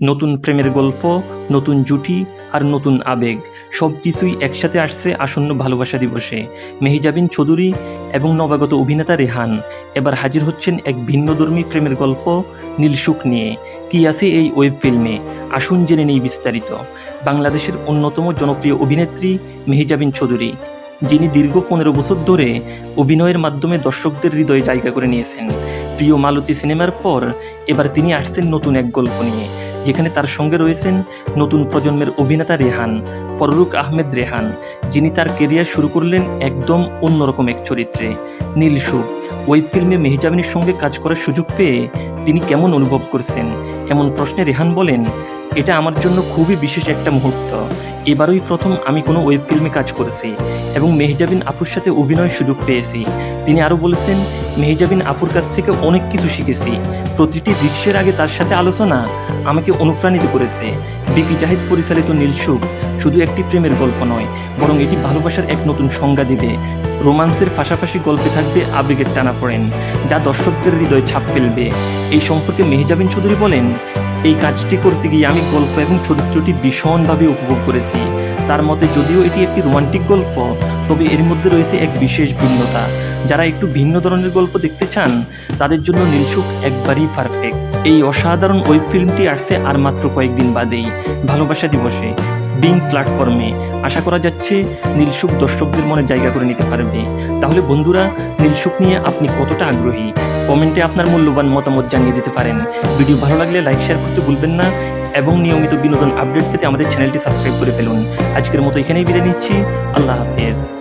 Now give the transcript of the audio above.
নতুন প্রেমের গল্প, নতুন জুটি আর নতুন আবেগ। সব কিছুই একসাথে আসছে আসন্ন ভালোবাসা দিবসে। মেহিজাবিন চৌধুরী এবং নবাগত অভিনেতা রেহান এবার হাজির হচ্ছেন এক ভিন্নধর্মী প্রেমের গল্প নীলসুখ নিয়ে। কি আছে এই ওয়েব ফিল্মে? আসুন জেনে নেই বিস্তারিত। বাংলাদেশের অন্যতম জনপ্রিয় অভিনেত্রী মেহিজাবিন চৌধুরী, যিনি দীর্ঘ পনেরো বছর ধরে অভিনয়ের মাধ্যমে দর্শকদের হৃদয়ে জায়গা করে নিয়েছেন। প্রিয় মালতী সিনেমার পর এবার তিনি আসছেন নতুন এক গল্প নিয়ে। যেখানে তার সঙ্গে রয়েছেন নতুন প্রজন্মের অভিনেতা রেহান ফররুক আহমেদ রেহান, যিনি তার কেরিয়ার শুরু করলেন একদম অন্যরকম এক চরিত্রে। নীলসুখ ওই ফিল্মে মেহজাবিনের সঙ্গে কাজ করার সুযোগ পেয়ে তিনি কেমন অনুভব করছেন? এমন প্রশ্নে রেহান বলেন এটা আমার জন্য খুবই বিশেষ একটা মুহূর্ত। এবারই প্রথম আমি কোনো ওয়েব ফিল্মে কাজ করেছি এবং মেহজাবিন আপুর সাথে অভিনয়ের সুযোগ পেয়েছি। তিনি আরও বলেছেন, মেহজাবিন আপুর কাছ থেকে অনেক কিছু শিখেছি। প্রতিটি দৃশ্যের আগে তার সাথে আলোচনা আমাকে অনুপ্রাণিত করেছে। বিকি জাহিদ পরিচালিত নীলসুখ শুধু একটি প্রেমের গল্প নয়, বরং এটি ভালোবাসার এক নতুন সংজ্ঞা দিবে। রোমান্সের পাশাপাশি গল্পে থাকবে আবেগের টানা পড়েন, যা দর্শকদের হৃদয়ে ছাপ ফেলবে। এই সম্পর্কে মেহজাবিন চৌধুরী বলেন এই কাজটি করতে গিয়ে আমি গল্প এবং চরিত্রটি ভীষণভাবে উপভোগ করেছি। তার মতে যদিও এটি একটি রোমান্টিক গল্প, তবে এর মধ্যে রয়েছে এক বিশেষ ভিন্নতা। যারা একটু ভিন্ন ধরনের গল্প দেখতে চান, তাদের জন্য নীলসুখ একবারই পারফেক্ট এই অসাধারণ ওয়েব ফিল্মটি আসছে আর মাত্র কয়েকদিন বাদেই। ভালোবাসা দিবসে। বিং প্ল্যাটফর্মে। আশা করা যাচ্ছে নীলসুখ দর্শকদের মনে জায়গা করে নিতে পারবে। তাহলে বন্ধুরা, নীলসুখ নিয়ে আপনি কতটা আগ্রহী? কমেন্টে আপনার মূল্যবান মতামত জানিয়ে দিতে পারেন। ভিডিও ভালো লাগলে লাইক শেয়ার করতে ভুলবেন না এবং নিয়মিত বিনোদন আপডেট পেতে আমাদের চ্যানেলটি সাবস্ক্রাইব করে ফেলুন। আজকের মতো এখানেই বিদায় নিচ্ছি। আল্লাহ হাফেজ।